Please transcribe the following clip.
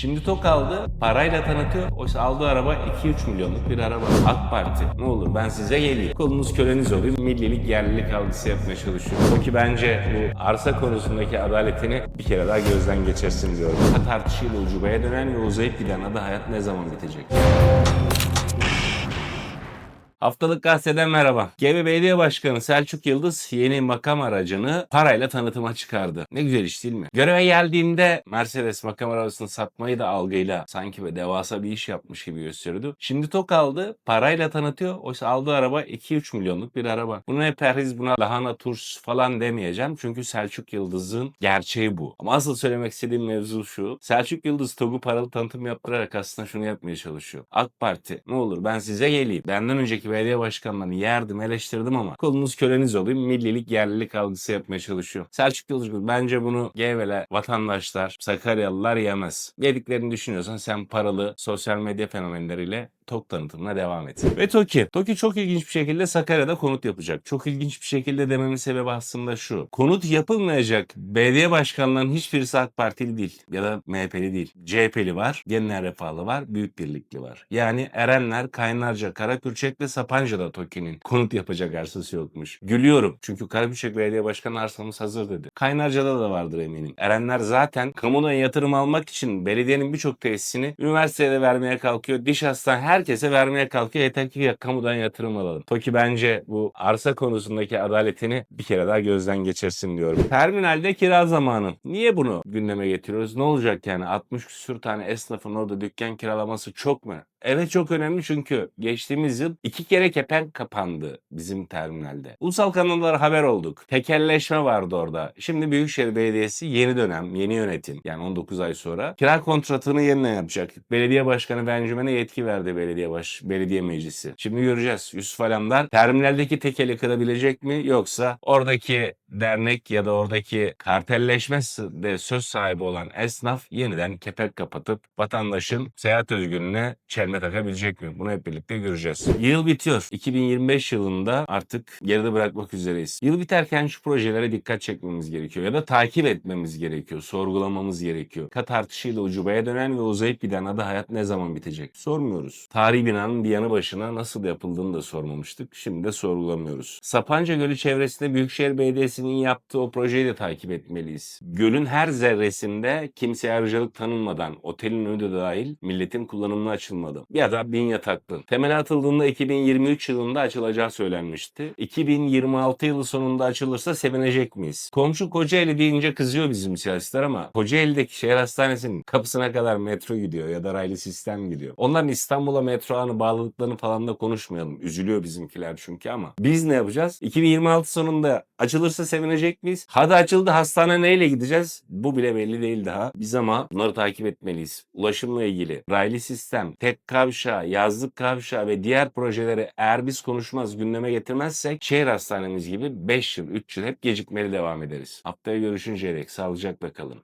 Şimdi TOK aldı, parayla tanıtıyor. Oysa aldığı araba 2-3 milyonluk bir araba. AK Parti. Ne olur ben size geleyim. Kolunuz köleniz olayım. Millilik, yerlilik algısı yapmaya çalışıyor. TOKİ bence bu arsa konusundaki adaletini bir kere daha gözden geçirsin diyorum. Ha tartışıyla ucubaya dönen ve uzayıp giden adı hayat ne zaman bitecek? Haftalık gazeteden merhaba. GB Belediye Başkanı Selçuk Yıldız yeni makam aracını parayla tanıtıma çıkardı. Ne güzel iş değil mi? Göreve geldiğinde Mercedes makam arabasını satmayı da algıyla sanki ve devasa bir iş yapmış gibi gösteriyordu. Şimdi TOK aldı, parayla tanıtıyor. Oysa aldığı araba 2-3 milyonluk bir araba. Buna hep perhiz, buna lahana turs falan demeyeceğim. Çünkü Selçuk Yıldız'ın gerçeği bu. Ama asıl söylemek istediğim mevzu şu. Selçuk Yıldız TOG'u paralı tanıtım yaptırarak aslında şunu yapmaya çalışıyor. AK Parti ne olur ben size geleyim. Benden önceki belediye başkanlarını yerdim, eleştirdim ama kolunuz köleniz olayım. Millilik, yerlilik algısı yapmaya çalışıyor. Selçuk Yıldız bence bunu Gevele vatandaşlar, Sakaryalılar yemez. Yediklerini düşünüyorsan sen paralı sosyal medya fenomenleriyle TOK tanıtımına devam et. Ve TOKİ. TOKİ çok ilginç bir şekilde Sakarya'da konut yapacak. Çok ilginç bir şekilde dememin sebebi aslında şu. Konut yapılmayacak belediye başkanlarının hiçbirisi AK Partili değil. Ya da MHP'li değil. CHP'li var, Yeniden Refahlı var, Büyük Birlikli var. Yani Erenler, Kaynarca, Karapürçek ve Sapanca'da TOKİ'nin konut yapacak arsası yokmuş. Gülüyorum. Çünkü Karapürçek Belediye Başkanı arsamız hazır dedi. Kaynarca'da da vardır eminim. Erenler zaten kamudan yatırım almak için belediyenin birçok tesisini üniversitede vermeye kalkıyor. Diş hastane herkese vermeye kalkıyor. Yeter ki kamudan yatırım alalım. TOKİ bence bu arsa konusundaki adaletini bir kere daha gözden geçirsin diyorum. Terminalde kira zamanı. Niye bunu gündeme getiriyoruz? Ne olacak yani? 60 küsür tane esnafın orada dükkan kiralaması çok mu? Evet çok önemli çünkü geçtiğimiz yıl iki kere kepenk kapandı bizim terminalde. Ulusal kanallara haber olduk. Tekelleşme vardı orada. Şimdi Büyükşehir Belediyesi yeni dönem, yeni yönetim yani 19 ay sonra kira kontratını yeniden yapacak. Belediye Başkanı Benjamin'e yetki verdi belediye baş, belediye meclisi. Şimdi göreceğiz. Yusuf Alamdar terminaldeki tekeli kırabilecek mi yoksa oradaki dernek ya da oradaki kartelleşme de söz sahibi olan esnaf yeniden kepek kapatıp vatandaşın seyahat özgürlüğüne çelme takabilecek mi? Bunu hep birlikte göreceğiz. Yıl bitiyor. 2025 yılında artık geride bırakmak üzereyiz. Yıl biterken şu projelere dikkat çekmemiz gerekiyor ya da takip etmemiz gerekiyor, sorgulamamız gerekiyor. Kat artışıyla ucubaya dönen ve uzayıp giden adı hayat ne zaman bitecek? Sormuyoruz. Tarihi binanın bir yanı başına nasıl yapıldığını da sormamıştık. Şimdi de sorgulamıyoruz. Sapanca Gölü çevresinde Büyükşehir Belediyesi'nin yaptığı o projeyi de takip etmeliyiz. Gölün her zerresinde kimseye ayrıcalık tanınmadan, otelin önü de dahil milletin kullanımına açılmadı. Ya da bin yataklı. Temel atıldığında 2023 yılında açılacağı söylenmişti. 2026 yılı sonunda açılırsa sevinecek miyiz? Komşu Kocaeli deyince kızıyor bizim siyasetler ama Kocaeli'deki şehir hastanesinin kapısına kadar metro gidiyor ya da raylı sistem gidiyor. Onların İstanbul'a metro ağını bağladıklarını falan da konuşmayalım. Üzülüyor bizimkiler çünkü ama. Biz ne yapacağız? 2026 sonunda açılırsa sevinecek miyiz? Hadi açıldı hastane neyle gideceğiz? Bu bile belli değil daha. Biz ama bunları takip etmeliyiz. Ulaşımla ilgili raylı sistem, tek kavşağı, yazlık kavşağı ve diğer projeleri eğer biz konuşmaz, gündeme getirmezsek şehir hastanemiz gibi 5 yıl, 3 yıl hep gecikmeli devam ederiz. Haftaya görüşünceye dek sağlıcakla kalın.